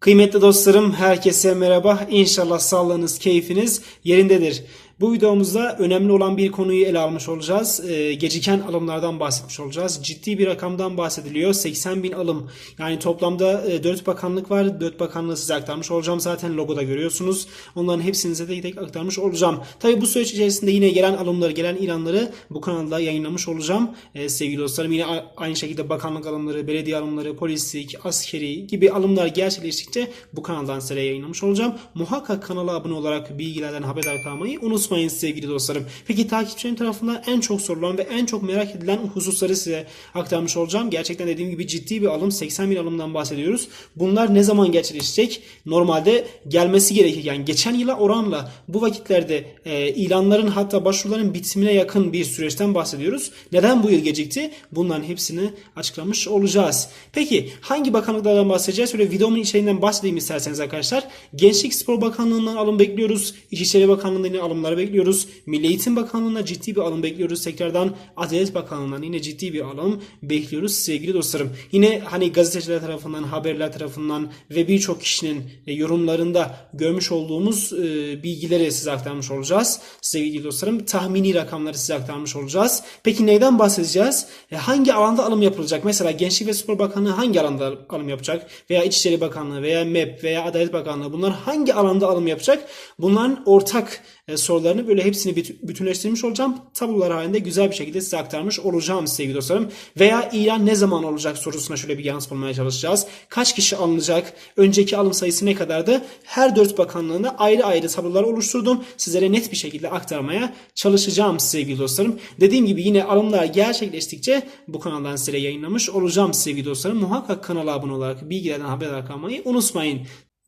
Kıymetli dostlarım, herkese merhaba. İnşallah sağlığınız, keyfiniz yerindedir. Bu videomuzda önemli olan bir konuyu ele almış olacağız. Ee, geciken alımlardan bahsetmiş olacağız. Ciddi bir rakamdan bahsediliyor. 80 bin alım. Yani toplamda e, 4 bakanlık var. 4 bakanlığı size aktarmış olacağım. Zaten logoda görüyorsunuz. Onların hepsini size tek aktarmış olacağım. Tabi bu süreç içerisinde yine gelen alımları, gelen ilanları bu kanalda yayınlamış olacağım. Ee, sevgili dostlarım yine aynı şekilde bakanlık alımları, belediye alımları, polislik, askeri gibi alımlar gerçekleştikçe bu kanaldan size yayınlamış olacağım. Muhakkak kanala abone olarak bilgilerden haberdar kalmayı unutmayın sevgili dostlarım. Peki takipçilerim tarafından en çok sorulan ve en çok merak edilen hususları size aktarmış olacağım. Gerçekten dediğim gibi ciddi bir alım. 80 bin alımdan bahsediyoruz. Bunlar ne zaman gerçekleşecek? Normalde gelmesi gerekirken geçen yıla oranla bu vakitlerde e, ilanların hatta başvuruların bitimine yakın bir süreçten bahsediyoruz. Neden bu yıl gecikti? Bunların hepsini açıklamış olacağız. Peki hangi bakanlıklardan bahsedeceğiz? Şöyle videomun içeriğinden bahsedeyim isterseniz arkadaşlar. Gençlik Spor Bakanlığı'ndan alım bekliyoruz. İçişleri Bakanlığı'ndan alımları bekliyoruz. Milli Eğitim Bakanlığı'na ciddi bir alım bekliyoruz. Tekrardan Adalet Bakanlığı'ndan yine ciddi bir alım bekliyoruz sevgili dostlarım. Yine hani gazeteciler tarafından, haberler tarafından ve birçok kişinin e, yorumlarında görmüş olduğumuz e, bilgileri size aktarmış olacağız. Sevgili dostlarım tahmini rakamları size aktarmış olacağız. Peki neyden bahsedeceğiz? E, hangi alanda alım yapılacak? Mesela Gençlik ve Spor Bakanlığı hangi alanda alım yapacak? Veya İçişleri Bakanlığı veya MEP veya Adalet Bakanlığı bunlar hangi alanda alım yapacak? Bunların ortak e, sorularını böyle hepsini büt- bütünleştirmiş olacağım. Tablolar halinde güzel bir şekilde size aktarmış olacağım sevgili dostlarım. Veya ilan ne zaman olacak sorusuna şöyle bir yanıt bulmaya çalışacağız. Kaç kişi alınacak? Önceki alım sayısı ne kadardı? Her dört bakanlığına ayrı ayrı tablolar oluşturdum. Sizlere net bir şekilde aktarmaya çalışacağım sevgili dostlarım. Dediğim gibi yine alımlar gerçekleştikçe bu kanaldan size yayınlamış olacağım sevgili dostlarım. Muhakkak kanala abone olarak bilgilerden haberdar kalmayı unutmayın.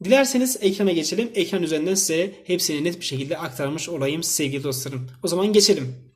Dilerseniz ekrana geçelim. Ekran üzerinden size hepsini net bir şekilde aktarmış olayım sevgili dostlarım. O zaman geçelim.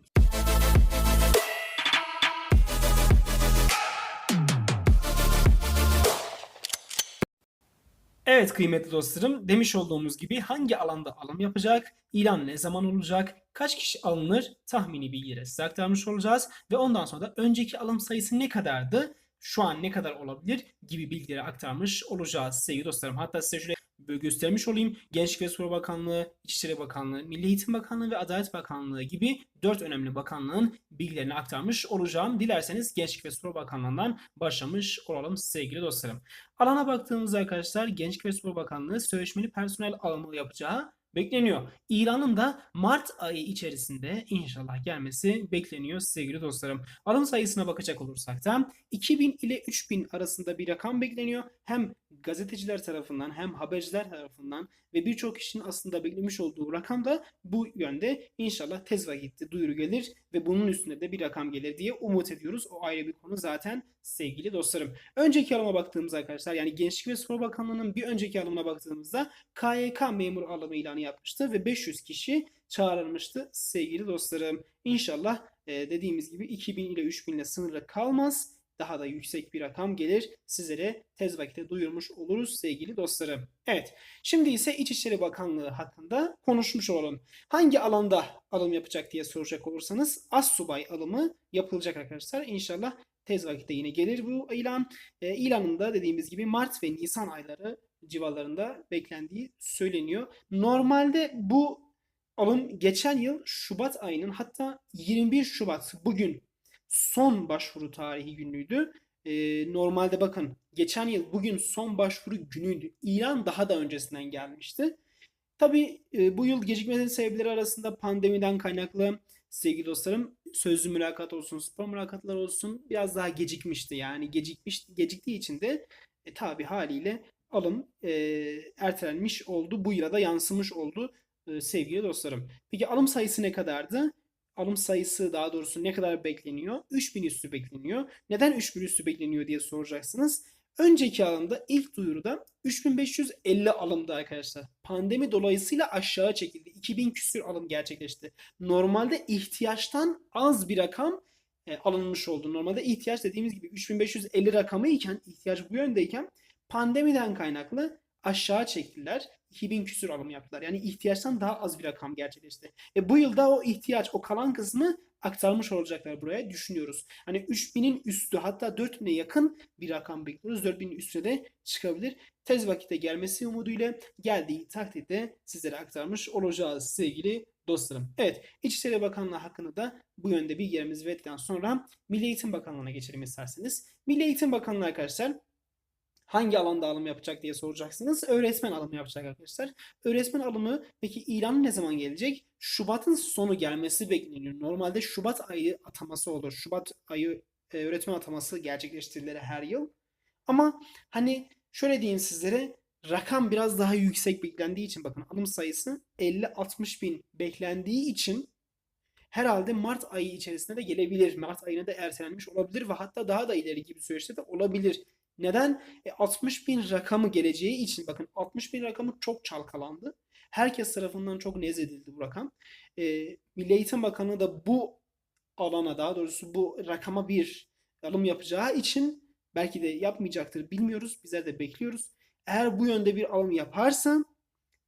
Evet kıymetli dostlarım demiş olduğumuz gibi hangi alanda alım yapacak, ilan ne zaman olacak, kaç kişi alınır tahmini bilgileri size aktarmış olacağız ve ondan sonra da önceki alım sayısı ne kadardı, şu an ne kadar olabilir gibi bilgileri aktarmış olacağız sevgili dostlarım. Hatta size şöyle göstermiş olayım. Gençlik ve Spor Bakanlığı, İçişleri Bakanlığı, Milli Eğitim Bakanlığı ve Adalet Bakanlığı gibi dört önemli bakanlığın bilgilerini aktarmış olacağım. Dilerseniz Gençlik ve Spor Bakanlığı'ndan başlamış olalım sevgili dostlarım. Alana baktığımızda arkadaşlar Gençlik ve Spor Bakanlığı sözleşmeli personel alımı yapacağı bekleniyor. İlanın da Mart ayı içerisinde inşallah gelmesi bekleniyor sevgili dostlarım. Alım sayısına bakacak olursak da 2000 ile 3000 arasında bir rakam bekleniyor. Hem gazeteciler tarafından hem haberciler tarafından ve birçok kişinin aslında beklemiş olduğu rakam da bu yönde inşallah tez vakitte duyuru gelir ve bunun üstünde de bir rakam gelir diye umut ediyoruz. O ayrı bir konu zaten sevgili dostlarım. Önceki alıma baktığımızda arkadaşlar yani Gençlik ve Spor Bakanlığı'nın bir önceki alımına baktığımızda KYK memur alımı ilanı yapmıştı ve 500 kişi çağrılmıştı sevgili dostlarım. İnşallah dediğimiz gibi 2000 ile 3000 ile sınırlı kalmaz. Daha da yüksek bir rakam gelir. Sizlere tez vakitte duyurmuş oluruz sevgili dostlarım. Evet. Şimdi ise İçişleri Bakanlığı hakkında konuşmuş olalım. Hangi alanda alım yapacak diye soracak olursanız Assubay alımı yapılacak arkadaşlar. İnşallah tez vakitte yine gelir bu ilan. E, ilanında dediğimiz gibi Mart ve Nisan ayları civarlarında beklendiği söyleniyor. Normalde bu alım geçen yıl Şubat ayının hatta 21 Şubat bugün son başvuru tarihi günüydü. Ee, normalde bakın geçen yıl bugün son başvuru günüydü. İlan daha da öncesinden gelmişti. Tabii e, bu yıl gecikmenin sebepleri arasında pandemiden kaynaklı sevgili dostlarım sözlü mülakat olsun, spor mülakatları olsun biraz daha gecikmişti. Yani gecikmiş geciktiği için de e, tabii haliyle alım e, ertelenmiş oldu. Bu yıla da yansımış oldu e, sevgili dostlarım. Peki alım sayısı ne kadardı? Alım sayısı daha doğrusu ne kadar bekleniyor? 3000 üstü bekleniyor. Neden 3000 üstü bekleniyor diye soracaksınız. Önceki alımda ilk duyuruda 3550 alımdı arkadaşlar. Pandemi dolayısıyla aşağı çekildi. 2000 küsür alım gerçekleşti. Normalde ihtiyaçtan az bir rakam e, alınmış oldu. Normalde ihtiyaç dediğimiz gibi 3550 rakamı iken ihtiyaç bu yöndeyken pandemiden kaynaklı aşağı çektiler. 2000 küsür alım yaptılar. Yani ihtiyaçtan daha az bir rakam gerçekleşti. E bu yılda o ihtiyaç, o kalan kısmı aktarmış olacaklar buraya düşünüyoruz. Hani 3000'in üstü hatta 4000'e yakın bir rakam bekliyoruz. 4000'in üstüne de çıkabilir. Tez vakitte gelmesi umuduyla geldiği takdirde sizlere aktarmış olacağız sevgili dostlarım. Evet İçişleri Bakanlığı hakkında da bu yönde bilgilerimizi verdikten sonra Milli Eğitim Bakanlığı'na geçelim isterseniz. Milli Eğitim Bakanlığı arkadaşlar hangi alanda alım yapacak diye soracaksınız. Öğretmen alımı yapacak arkadaşlar. Öğretmen alımı peki ilanı ne zaman gelecek? Şubat'ın sonu gelmesi bekleniyor. Normalde Şubat ayı ataması olur. Şubat ayı e, öğretmen ataması gerçekleştirilir her yıl. Ama hani şöyle diyeyim sizlere rakam biraz daha yüksek beklendiği için bakın alım sayısı 50-60 bin beklendiği için herhalde Mart ayı içerisinde de gelebilir. Mart ayına da ertelenmiş olabilir ve hatta daha da ileri gibi süreçte de olabilir. Neden? E, 60 bin rakamı geleceği için bakın 60 bin rakamı çok çalkalandı. Herkes tarafından çok nezledildi bu rakam. E, Milli Eğitim Bakanı da bu alana daha doğrusu bu rakama bir alım yapacağı için belki de yapmayacaktır bilmiyoruz. Bizler de bekliyoruz. Eğer bu yönde bir alım yaparsa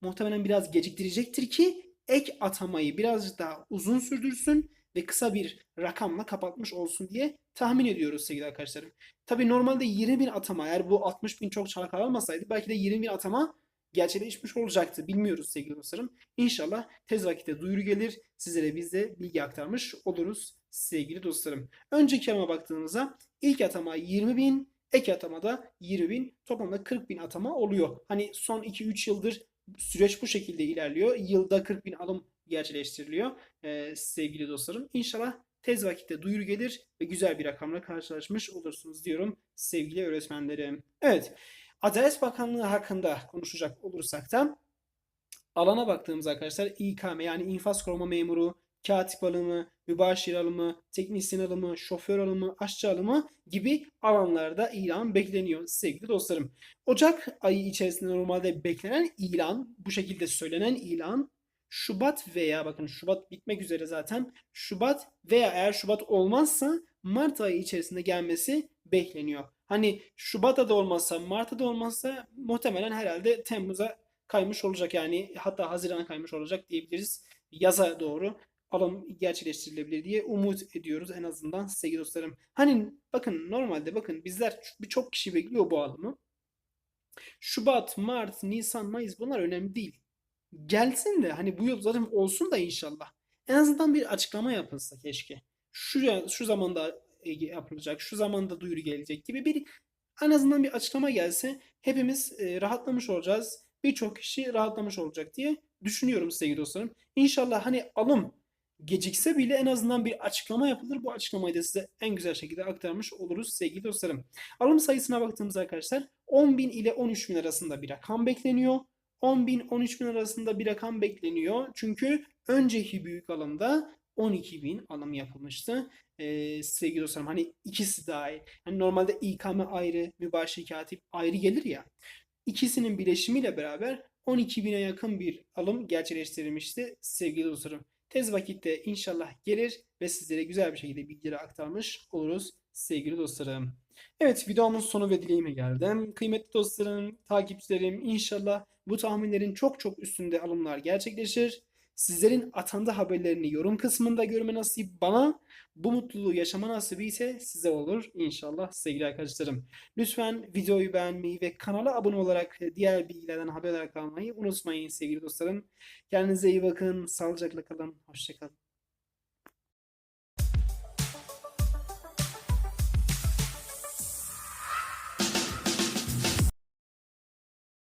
muhtemelen biraz geciktirecektir ki ek atamayı biraz daha uzun sürdürsün ve kısa bir rakamla kapatmış olsun diye tahmin ediyoruz sevgili arkadaşlarım. Tabi normalde 20 bin atama eğer bu 60 bin çok çalkalanmasaydı belki de 20 bin atama gerçekleşmiş olacaktı. Bilmiyoruz sevgili dostlarım. İnşallah tez vakitte duyuru gelir. Sizlere biz de bilgi aktarmış oluruz sevgili dostlarım. Önceki alama baktığımızda ilk atama 20 bin, ek atamada 20 bin, toplamda 40 bin atama oluyor. Hani son 2-3 yıldır süreç bu şekilde ilerliyor. Yılda 40 bin alım gerçekleştiriliyor ee, sevgili dostlarım. İnşallah tez vakitte duyuru gelir ve güzel bir rakamla karşılaşmış olursunuz diyorum sevgili öğretmenlerim. Evet, Adalet Bakanlığı hakkında konuşacak olursak da alana baktığımız arkadaşlar İKM yani infaz koruma memuru, katip alımı, mübaşir alımı, teknisyen alımı, şoför alımı, aşçı alımı gibi alanlarda ilan bekleniyor sevgili dostlarım. Ocak ayı içerisinde normalde beklenen ilan, bu şekilde söylenen ilan Şubat veya bakın Şubat bitmek üzere zaten Şubat veya eğer Şubat olmazsa Mart ayı içerisinde gelmesi bekleniyor. Hani Şubat'ta da olmazsa Mart'ta da olmazsa muhtemelen herhalde Temmuz'a kaymış olacak yani hatta Haziran'a kaymış olacak diyebiliriz. Yaza doğru alım gerçekleştirilebilir diye umut ediyoruz en azından sevgili dostlarım. Hani bakın normalde bakın bizler birçok kişi bekliyor bu alımı. Şubat, Mart, Nisan, Mayıs bunlar önemli değil. Gelsin de hani bu yıl zaten olsun da inşallah. En azından bir açıklama yapılsa keşke. Şu, şu zamanda yapılacak, şu zamanda duyuru gelecek gibi bir en azından bir açıklama gelse hepimiz e, rahatlamış olacağız. Birçok kişi rahatlamış olacak diye düşünüyorum sevgili dostlarım. İnşallah hani alım gecikse bile en azından bir açıklama yapılır. Bu açıklamayı da size en güzel şekilde aktarmış oluruz sevgili dostlarım. Alım sayısına baktığımızda arkadaşlar 10.000 ile 13.000 arasında bir rakam bekleniyor. 10.000 13.000 arasında bir rakam bekleniyor. Çünkü önceki büyük alımda 12.000 alım yapılmıştı. Ee, sevgili dostlarım hani ikisi dahil. Yani normalde İKM ayrı, mübaşir katip ayrı gelir ya. İkisinin bileşimiyle beraber 12.000'e yakın bir alım gerçekleştirilmişti sevgili dostlarım. Tez vakitte inşallah gelir ve sizlere güzel bir şekilde bilgileri aktarmış oluruz sevgili dostlarım. Evet videomun sonu ve dileğime geldim. Kıymetli dostlarım, takipçilerim inşallah bu tahminlerin çok çok üstünde alımlar gerçekleşir. Sizlerin atandı haberlerini yorum kısmında görme nasip bana, bu mutluluğu yaşama nasibi ise size olur inşallah sevgili arkadaşlarım. Lütfen videoyu beğenmeyi ve kanala abone olarak diğer bilgilerden haberdar kalmayı unutmayın sevgili dostlarım. Kendinize iyi bakın, sağlıcakla kalın, hoşçakalın.